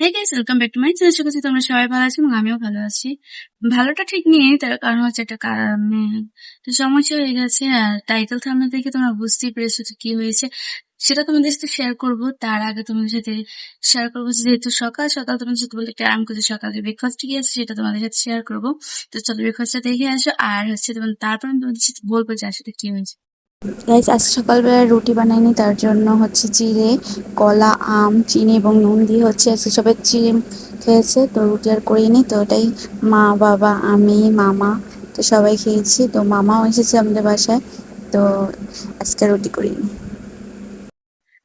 Hey guys welcome back to my channel আশা করছি তোমরা সবাই ভালো আছো এবং আমিও ভালো আছি। ভালোটা ঠিক নেই, তার কারণ হচ্ছে একটা সমস্যা হয়ে গেছে, আর টাইটেল থামনে দেখে তোমরা বুঝতেই পেরেছ কি হয়েছে। সেটা তোমাদের সাথে শেয়ার করব। তার আগে তোমাদের সাথে শেয়ার করব যেহেতু সকাল সকাল তোমাদের সাথে বলতে আরাম করছে সকালে ব্রেকফাস্ট কি আছে, সেটা তোমাদের সাথে শেয়ার করব। তো চলো ব্রেকফাস্টটা দেখে আসো, আর হচ্ছে তোমার তারপর আমি তোমাদের সাথে বলব যে আসলে কি হয়েছে। গাইজ আজ সকালবেলা রুটি বানাইনি, তার জন্য হচ্ছে চিড়ে কলা, আম, চিনি এবং নুন দিয়ে হচ্ছে সবাই চিড়ে খেয়েছে, তো রুটি আর করিনি, তো ওটাই মা, বাবা, আমি, মামা, তো সবাই খেয়েছি, তো মামাও এসেছে আমাদের বাসায়, তো আজকে রুটি করিনি।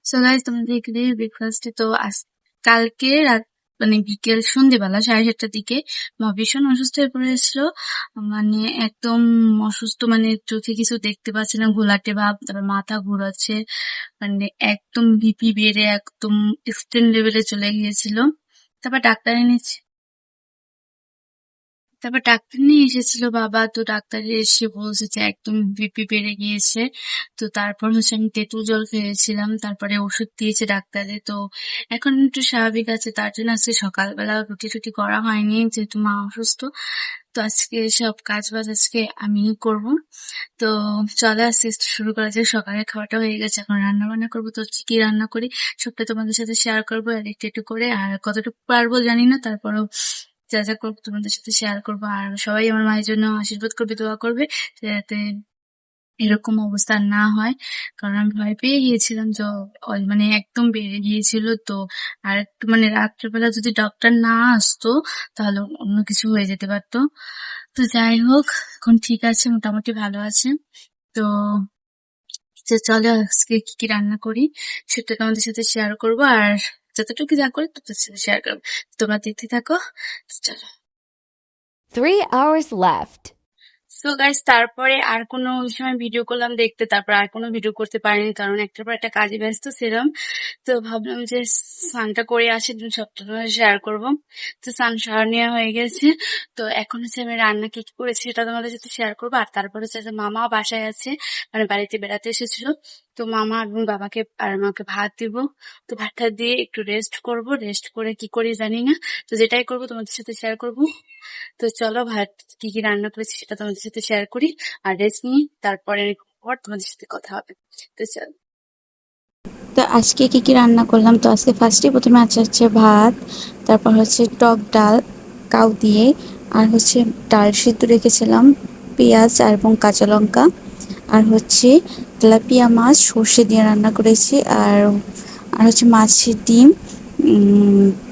সো গাইজ তোমরা দেখলে ব্রেকফাস্টে তো আজ কালকে রাত মানে বিকেল সন্ধ্যেবেলা সাড়ে সাতটার দিকে। মা ভীষণ অসুস্থ হয়ে পড়েছিল। মানে একদম অসুস্থ মানে চোখে কিছু দেখতে পাচ্ছে না, ঘোলাটে ভাব। তারপর মাথা ঘোরাচ্ছে। মানে একদম বিপি বেড়ে একদম এক্সট্রিম লেভেলে চলে গিয়েছিল। তারপর ডাক্তার এনেছে। তারপর ডাক্তার নিয়ে এসেছিল বাবা, তো ডাক্তার এসে বলছে যে একদম বিপি বেড়ে গিয়েছে। তো তারপর হচ্ছে আমি তেঁতুল জল খেয়েছিলাম, তারপরে ওষুধ দিয়েছে ডাক্তারে। তো এখন একটু স্বাভাবিক আছে, তার জন্য আজকে সকালবেলা রুটি টুটি করা হয়নি, যেহেতু মা অসুস্থ। তো আজকে সব কাজ বাজ আজকে আমি করব। তো চলে আজকে শুরু করা যায় সকালের খাওয়াটা হয়ে গেছে, এখন রান্না বান্না করব। তো কি রান্না করি? সবটা তোমাদের সাথে শেয়ার করব আর একটু একটু করে। আর কতটুকু পারব জানি না, তারপরেও যা যা করব তোমাদের সাথে শেয়ার করব। আর সবাই আমার মায়ের জন্য আশীর্বাদ করবে, দোয়া করবে, যাতে এরকম অবস্থা না হয়। কারণ আমি ভয় পেয়ে গিয়েছিলাম যে মানে একদম বেড়ে গিয়েছিল তো। আর একটু মানে রাত্রেবেলা যদি ডক্টর না আসতো, তাহলে অন্য কিছু হয়ে যেতে পারতো। তো যাই হোক, এখন ঠিক আছে, মোটামুটি ভালো আছে। তো যে চলো আজকে কি কি রান্না করি, সেটা তোমাদের সাথে শেয়ার করব। আর যতটুকু যা করি তত শেয়ার করব তোমরা দেখতে থাকো চলো Three hours left. So guys তারপরে আর কোনো ওই সময় ভিডিও করলাম দেখতে, তারপর আর কোনো ভিডিও করতে পারিনি, কারণ একটার পর একটা কাজে ব্যস্ত ছিলাম। তো ভাবলাম যে স্নানটা করে আসি সবটা শেয়ার করব। তো স্নান সারা নেওয়া হয়ে গেছে। তো এখন হচ্ছে আমি রান্না কি করেছি সেটা তোমাদের সাথে শেয়ার করব। আর তারপর হচ্ছে মামা বাসায় আছে মানে বাড়িতে বেড়াতে এসেছিল। তো মামা এবং বাবাকে আর আমাকে ভাত দিব। তো ভাতটা দিয়ে একটু রেস্ট করব। রেস্ট করে কি করি জানি না। তো যেটাই করব তোমাদের সাথে শেয়ার করব। তো চলো ভাত কি কি রান্না করেছি সেটা তোমাদের সাথে শেয়ার করি। আর রেস্ট নিই, তারপরে পর তোমাদের সাথে কথা হবে। তো চলো। তো আজকে কি কি রান্না করলাম? তো আজকে ফার্স্টে প্রথমে আছে হচ্ছে ভাত, তারপর হচ্ছে টক ডাল, কাউ দিয়ে, আর হচ্ছে ডাল সিদ্ধ রেখেছিলাম, পেঁয়াজ আর এবং কাঁচা লঙ্কা। আর হচ্ছে তেলাপিয়া মাছ, সর্ষে দিয়ে রান্না করেছি, আর আর হচ্ছে মাছের ডিম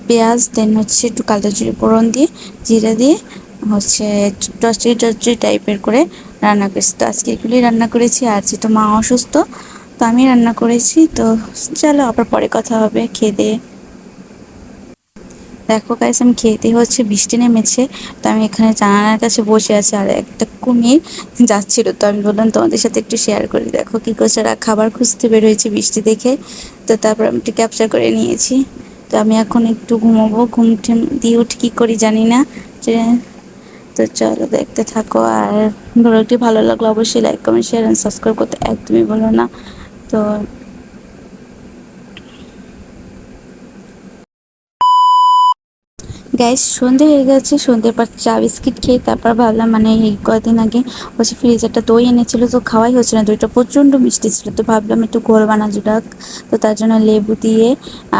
পেঁয়াজ দেন হচ্ছে একটু কালো জিরে ফোড়ন দিয়ে, জিরা দিয়ে, হচ্ছে টচি টচি টাইপের করে রান্না করেছি। তো আজকে এগুলি রান্না করেছি, আর যেহেতু মা অসুস্থ, তো আমি রান্না করেছি। তো চলো আবার পরে কথা হবে, খেয়ে দিয়ে। দেখো গাইস আমি খেতে হচ্ছে বৃষ্টি নেমেছে, তো আমি এখানে জানালার কাছে বসে আছি, আর একটা কুমির যাচ্ছিল। তো আমি বললাম, তোমাদের সাথে একটু শেয়ার করি। দেখো কি করছে খাবার খুঁজতে বের হয়েছে বৃষ্টি দেখে, তো তারপর আমি একটু ক্যাপচার করে নিয়েছি। তো আমি এখন একটু ঘুমোবো, ঘুম দিয়ে উঠে, কী করি জানি না। তো চলো দেখতে থাকো। আর ভিডিওটি ভালো লাগল অবশ্যই like comment share and subscribe করতে একদমই বলো না। তো গাইস সন্ধে হয়ে গেছে সন্ধ্যের পর চা, বিস্কিট খেয়ে তারপর ভাবলাম মানে এই কয়েকদিন আগে হচ্ছে ফ্রিজে দই এনেছিল, তো খাওয়াই হচ্ছে না। দইটা প্রচণ্ড মিষ্টি ছিল, তো ভাবলাম একটু ঘোল বানানো তো তার জন্য লেবু দিয়ে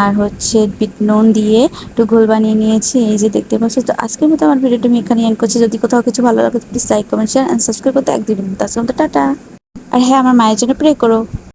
আর হচ্ছে নুন দিয়ে একটু ঘোল বানিয়ে নিয়েছি, এই যে দেখতে পাচ্ছ। তো আজকের মতো আমার ভিডিওটা আমি এখানে এন্ড করছি। যদি কোথাও কিছু ভালো লাগে please like comment share and subscribe করতে একদমই টাটা। আর হ্যাঁ আমার মায়ের জন্য প্রে করো।